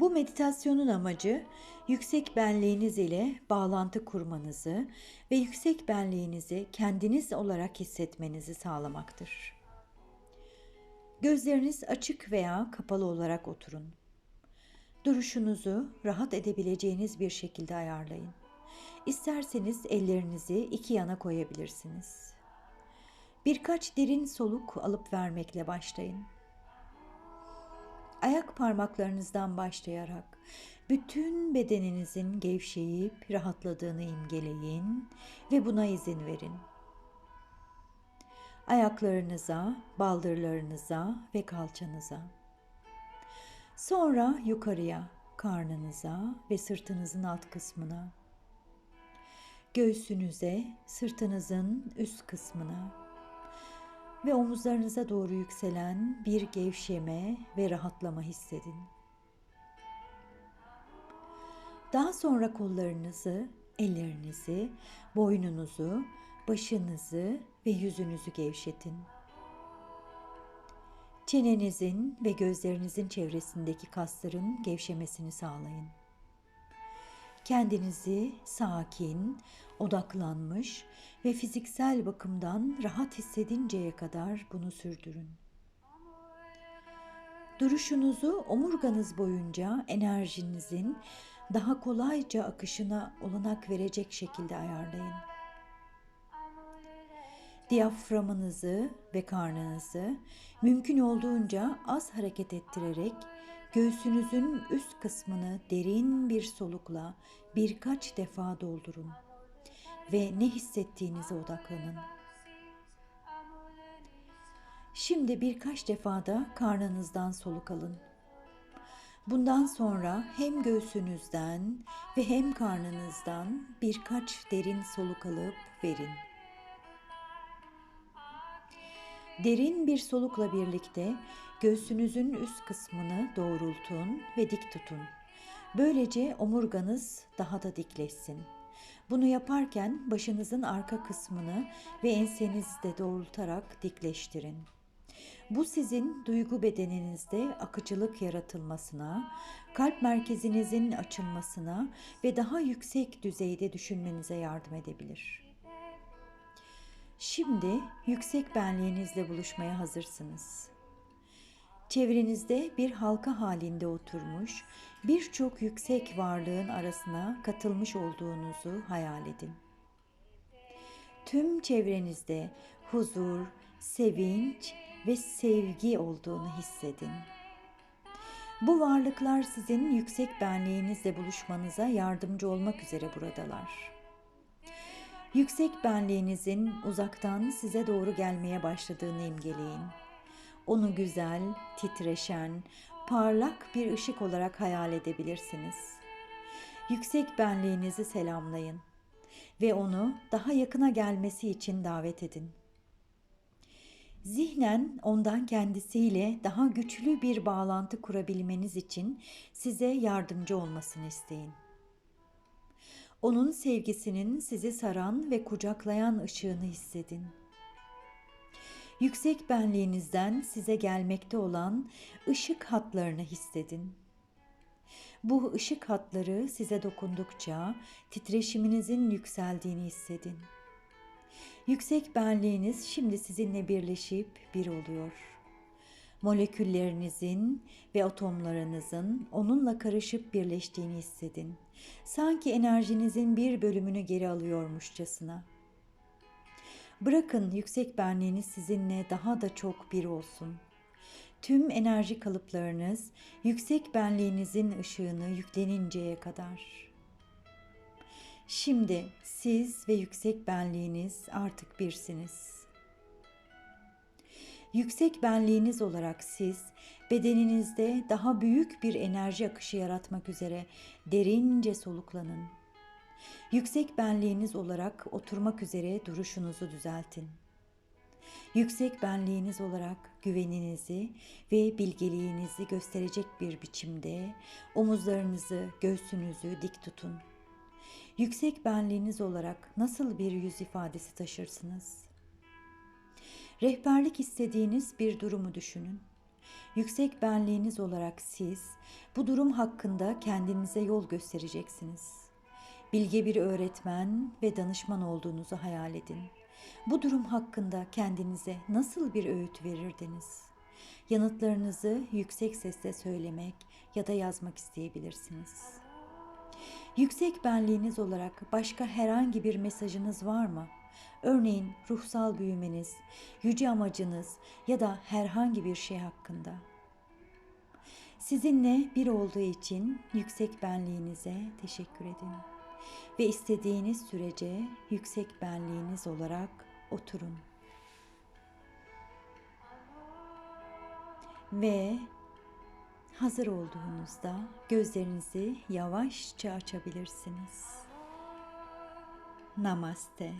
Bu meditasyonun amacı yüksek benliğiniz ile bağlantı kurmanızı ve yüksek benliğinizi kendiniz olarak hissetmenizi sağlamaktır. Gözleriniz açık veya kapalı olarak oturun. Duruşunuzu rahat edebileceğiniz bir şekilde ayarlayın. İsterseniz ellerinizi iki yana koyabilirsiniz. Birkaç derin soluk alıp vermekle başlayın. Ayak parmaklarınızdan başlayarak bütün bedeninizin gevşeyip rahatladığını imgeleyin ve buna izin verin. Ayaklarınıza, baldırlarınıza ve kalçanıza. Sonra yukarıya, karnınıza ve sırtınızın alt kısmına. Göğsünüze, sırtınızın üst kısmına ve omuzlarınıza doğru yükselen bir gevşeme ve rahatlama hissedin. Daha sonra kollarınızı, ellerinizi, boynunuzu, başınızı ve yüzünüzü gevşetin. Çenenizin ve gözlerinizin çevresindeki kasların gevşemesini sağlayın. Kendinizi sakin, odaklanmış ve fiziksel bakımdan rahat hissedinceye kadar bunu sürdürün. Duruşunuzu omurganız boyunca enerjinizin daha kolayca akışına olanak verecek şekilde ayarlayın. Diyaframınızı ve karnınızı mümkün olduğunca az hareket ettirerek göğsünüzün üst kısmını derin bir solukla birkaç defa doldurun ve ne hissettiğinize odaklanın. Şimdi birkaç defa da karnınızdan soluk alın. Bundan sonra hem göğsünüzden ve hem karnınızdan birkaç derin soluk alıp verin. Derin bir solukla birlikte göğsünüzün üst kısmını doğrultun ve dik tutun. Böylece omurganız daha da dikleşsin. Bunu yaparken başınızın arka kısmını ve ensenizi de doğrultarak dikleştirin. Bu sizin duygu bedeninizde akıcılık yaratılmasına, kalp merkezinizin açılmasına ve daha yüksek düzeyde düşünmenize yardım edebilir. Şimdi yüksek benliğinizle buluşmaya hazırsınız. Çevrenizde bir halka halinde oturmuş birçok yüksek varlığın arasına katılmış olduğunuzu hayal edin. Tüm çevrenizde huzur, sevinç ve sevgi olduğunu hissedin. Bu varlıklar sizin yüksek benliğinizle buluşmanıza yardımcı olmak üzere buradalar. Yüksek benliğinizin uzaktan size doğru gelmeye başladığını imgeleyin. Onu güzel, titreşen, parlak bir ışık olarak hayal edebilirsiniz. Yüksek benliğinizi selamlayın ve onu daha yakına gelmesi için davet edin. Zihnen ondan kendisiyle daha güçlü bir bağlantı kurabilmeniz için size yardımcı olmasını isteyin. Onun sevgisinin sizi saran ve kucaklayan ışığını hissedin. Yüksek benliğinizden size gelmekte olan ışık hatlarını hissedin. Bu ışık hatları size dokundukça titreşiminizin yükseldiğini hissedin. Yüksek benliğiniz şimdi sizinle birleşip bir oluyor. Moleküllerinizin ve atomlarınızın onunla karışıp birleştiğini hissedin. Sanki enerjinizin bir bölümünü geri alıyormuşçasına. Bırakın yüksek benliğiniz sizinle daha da çok bir olsun. Tüm enerji kalıplarınız yüksek benliğinizin ışığını yükleninceye kadar. Şimdi siz ve yüksek benliğiniz artık birsiniz. Yüksek benliğiniz olarak siz bedeninizde daha büyük bir enerji akışı yaratmak üzere derince soluklanın. Yüksek benliğiniz olarak oturmak üzere duruşunuzu düzeltin. Yüksek benliğiniz olarak güveninizi ve bilgeliğinizi gösterecek bir biçimde omuzlarınızı, göğsünüzü dik tutun. Yüksek benliğiniz olarak nasıl bir yüz ifadesi taşırsınız? Rehberlik istediğiniz bir durumu düşünün. Yüksek benliğiniz olarak siz bu durum hakkında kendinize yol göstereceksiniz. Bilge bir öğretmen ve danışman olduğunuzu hayal edin. Bu durum hakkında kendinize nasıl bir öğüt verirdiniz? Yanıtlarınızı yüksek sesle söylemek ya da yazmak isteyebilirsiniz. Yüksek benliğiniz olarak başka herhangi bir mesajınız var mı? Örneğin ruhsal büyümeniz, yüce amacınız ya da herhangi bir şey hakkında. Sizinle bir olduğu için yüksek benliğinize teşekkür edin. Ve istediğiniz sürece yüksek benliğiniz olarak oturun. Ve hazır olduğunuzda gözlerinizi yavaşça açabilirsiniz. Namaste.